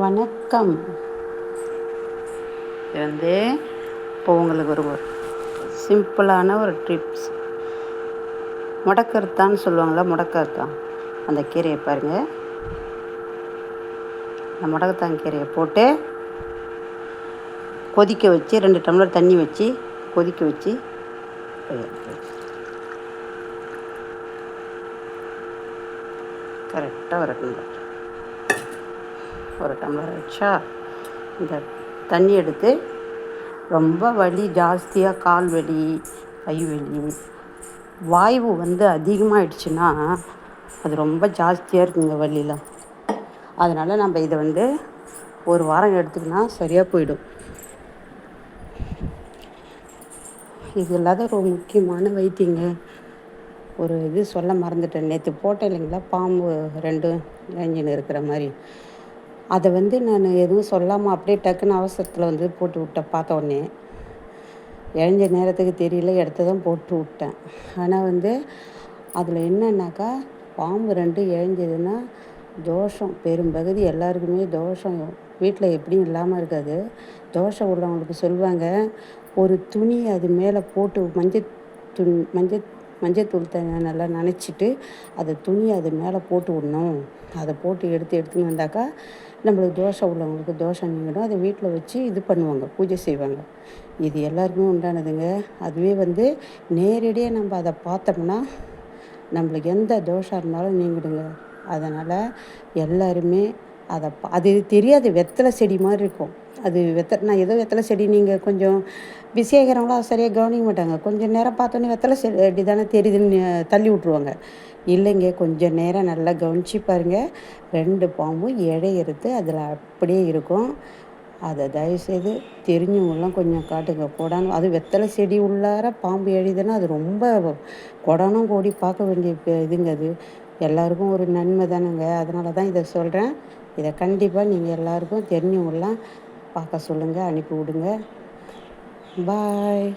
வணக்கம். இது வந்து இப்போ உங்களுக்கு ஒரு சிம்பிளான ஒரு ட்ரிப்ஸ். முடக்கருத்தான்னு சொல்லுவாங்களா முடக்கருத்தான் அந்த கீரையை பாருங்கள் அந்த முடக்கத்தான் கீரையை போட்டு கொதிக்க வச்சு ரெண்டு டம்ளர் தண்ணி வச்சு கொதிக்க வச்சு கரெக்டாக வரட்டும் ஒரு டம்ளர் வச்சா இந்த தண்ணி எடுத்து ரொம்ப வலி ஜாஸ்தியாக கால் வலி கை வலி வாய்வு வந்து அதிகமாகிடுச்சுன்னா அது ரொம்ப ஜாஸ்தியாக இருக்குங்க வலிலாம். அதனால் நம்ம இதை வந்து ஒரு வாரம் எடுத்துக்கினா சரியாக போயிடும். இது இல்லாத ஒரு முக்கியமான வைத்தியங்க. ஒரு இது சொல்ல மறந்துட்டேன். நேற்று போட்டேன் இல்லைங்களா? பாம்பு ரெண்டும் இறஞ்சின்னு இருக்கிற மாதிரி. அதை வந்து நான் எதுவும் சொல்லாமல் அப்படியே டக்குன்னு அவசரத்தில் வந்து போட்டு விட்டேன் பார்த்த உடனே. இழஞ்ச நேரத்துக்கு தெரியல இடத்த தான் போட்டு விட்டேன். ஆனால் வந்து அதில் என்னன்னாக்கா பாம்பு ரெண்டு இழஞ்சதுன்னா தோஷம் பெரும்பகுதி எல்லாருக்குமே தோஷம். வீட்டில் எப்படியும் இல்லாமல் இருக்காது. தோஷம் உள்ளவங்களுக்கு சொல்லுவாங்க ஒரு துணி அது மேலே போட்டு மஞ்சள் துணி மஞ்சள் மஞ்சத்தூள் த நல்லா நனைச்சிட்டு அதை துணி அது மேலே போட்டு விடணும். அதை போட்டு எடுத்து எடுத்துன்னு வந்தாக்கா நம்மளுக்கு தோசை உள்ளவங்களுக்கு தோசை நீங்கிடும் அதை வீட்டில் வச்சு இது பண்ணுவாங்க பூஜை செய்வாங்க. இது எல்லாருக்குமே உண்டானதுங்க. அதுவே வந்து நேரடியாக நம்ம அதை பார்த்தோம்னா நம்மளுக்கு எந்த தோஷம் இருந்தாலும் நீங்கிடுங்க. அதனால் எல்லாருமே அதை அது தெரியாது வெத்தலை செடி மாதிரி இருக்கும். அது வெத்த நான் ஏதோ வெத்தலை செடி நீங்கள் கொஞ்சம் பிஸியாகிறவங்களாம் சரியாக கவனிக்க மாட்டாங்க. கொஞ்சம் நேரம் பார்த்தோன்னே வெத்தலை செடி தானே தெரியுதுன்னு தள்ளி விட்ருவாங்க இல்லைங்க கொஞ்சம் நேரம் நல்லா கவனித்து பாருங்கள் ரெண்டு பாம்பும் இழையிறது அதில் அப்படியே இருக்கும். அதை தயவுசெய்து தெரிஞ்சவங்களாம் கொஞ்சம் காட்டுங்க. கொடானும் அது வெத்தலை செடி உள்ளார பாம்பு எழுதுன்னா அது ரொம்ப கொடானும் கோடி பார்க்க வேண்டிய இதுங்க அது. எல்லாருக்கும் ஒரு நன்மை தானேங்க. அதனால தான் இதை சொல்கிறேன் இதை கண்டிப்பாக நீங்கள் எல்லாருக்கும் தெரிஞ்சவங்களாம் பார்க்க சொல்லுங்கள் அனுப்பி விடுங்க. பாய்